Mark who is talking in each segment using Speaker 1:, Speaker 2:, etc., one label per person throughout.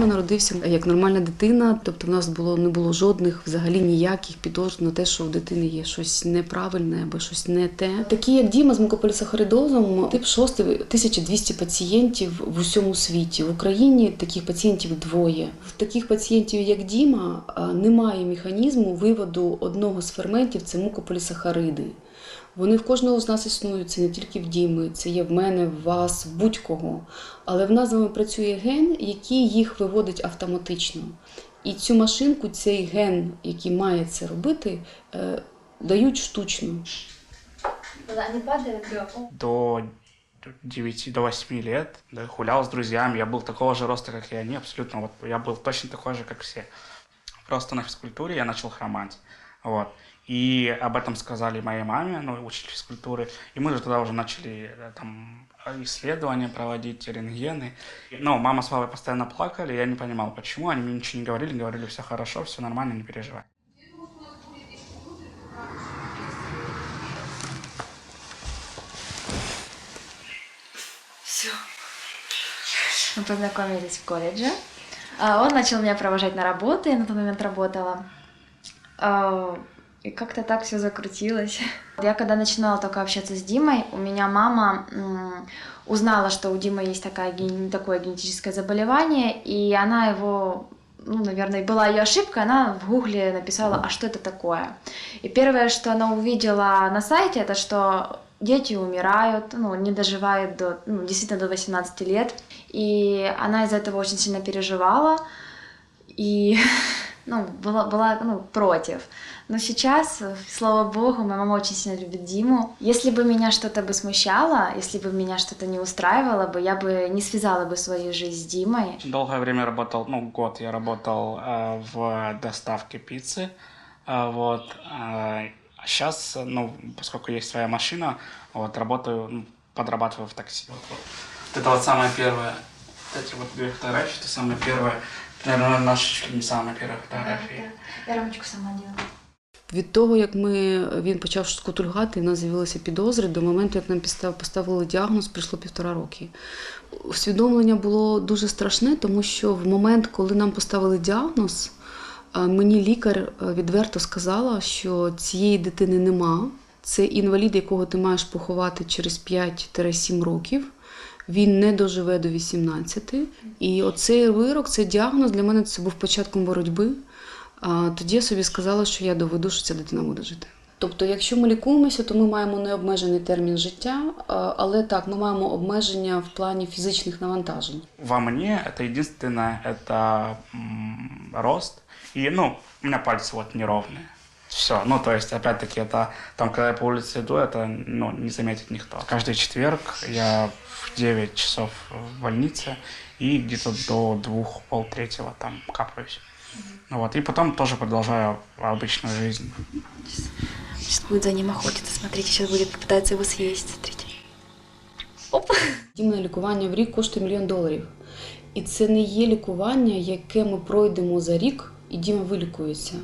Speaker 1: Діма народився як нормальна дитина, тобто в нас було не було жодних взагалі ніяких підозр на те, що в дитини є щось неправильне або щось не те. Такі як Діма з мукополісахаридозом, тип 6 1200 пацієнтів в усьому світі. В Україні таких пацієнтів двоє. В таких пацієнтів, як Діма, немає механізму виводу одного з ферментів це мукополісахариди. Вони в кожного з нас існують, це не тільки в Діми, це є в мене, в вас, в будь-кого. Але в нас з вами працює ген, який їх виводить автоматично. І цю машинку, цей ген, який має це робити, е, дають штучно.
Speaker 2: До 9 до 8 лет да, гулял с друзьями. Я был такого же роста, как и они, абсолютно. Вот я был точно такой же, как все. Просто на физкультуре я начал хромать. Вот. И об этом сказали моей маме, ну, учитель физкультуры. И мы же тогда уже начали э, там исследования проводить, рентгены. Но мама с папой постоянно плакали, я не понимал, почему. Они мне ничего не говорили, говорили, все хорошо, все нормально, не переживай.
Speaker 3: Мы познакомились в колледже. А, Он начал меня провожать на работу, я на тот момент работала. И как-то так все закрутилось. Я когда начинала только общаться с Димой, у меня мама узнала, что у Димы есть такая, такое генетическое заболевание, и она его, ну, наверное, была ее ошибка, она в гугле написала, а что это такое? И первое, что она увидела на сайте, это что дети умирают, ну, не доживают до, ну, действительно до 18 лет. И она из-за этого очень сильно переживала и ну, была, была ну, против. Но сейчас, э, слава богу, моя мама очень сильно любит Диму. Если бы меня что-то бы смущало, если бы меня что-то не устраивало бы, я бы не связала бы свою жизнь с Димой.
Speaker 2: Долгое время работал, ну, год я работал э, в доставке пиццы, э, вот. э, а сейчас, ну, поскольку есть своя машина, вот, работаю, ну, подрабатываю в такси. Вот, вот. Вот это вот самое первое, вот эти вот две фотографии, это самое первое, наверное, наша чуть ли не фотография.
Speaker 3: Я рамочку сама делала.
Speaker 1: Від того, як ми, він почав шкутульгати, в нас з'явилися підозри, до моменту, як нам поставили діагноз, пройшло півтора роки. Усвідомлення було дуже страшне, тому що в момент, коли нам поставили діагноз, мені лікар е, відверто сказала, що цієї дитини нема. Це інвалід, якого ти маєш поховати через 5-7 років Він не доживе до 18. І оцей вирок, цей діагноз для мене це був початком боротьби. А тоді я собі сказала, що я доведу, що ця дитина буде жити. Тобто, якщо ми лікуємося, то ми маємо необмежений термін життя, а, але так, ми маємо обмеження в плані фізичних навантажень.
Speaker 2: Во мне это единственное, это м, рост. И, ну, у меня пальцы вот неровные. Все. Ну, то есть, опять-таки, это там, когда я по улице иду, это ну, не заметит никто. Каждый четверг я в 9 часов в больнице и где-то до двух, полтретьего там капаюсь. Ну Вот. И потом тоже продолжаю обычную жизнь.
Speaker 3: Сейчас будет за ним охотиться, смотрите, сейчас будет пытаться его съесть, смотрите.
Speaker 1: Дімне лікування в рік коштує мільйон доларів. І це не є лікування, яке ми пройдемо за рік, і Діма вилікується.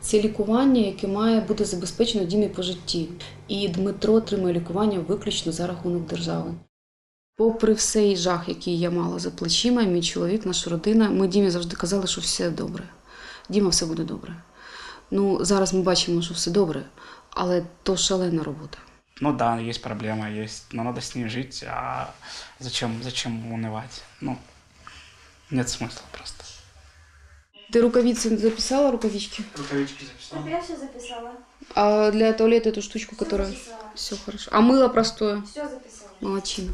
Speaker 1: Це лікування, яке має бути забезпечено Дімі по житті. І Дмитро отримує лікування виключно за рахунок держави. Попри всей жах, який я мала за плечима, мій чоловік, наша родина, ми Дімі завжди казали, що все добре. Діма, все буде добре. Ну, зараз ми бачимо, що все добре, але то шалена робота.
Speaker 2: Ну да, есть проблема, есть, но надо с ней жить, а зачем, зачем унывать? Ну, нет смысла просто.
Speaker 1: Ти рукавицы записала рукавички?
Speaker 2: Рукавички записала.
Speaker 3: Я все записала.
Speaker 1: А для туалета эту штучку, которая...
Speaker 3: записала.
Speaker 1: Все хорошо. А мыло простое?
Speaker 3: Все записала.
Speaker 1: Молодчина.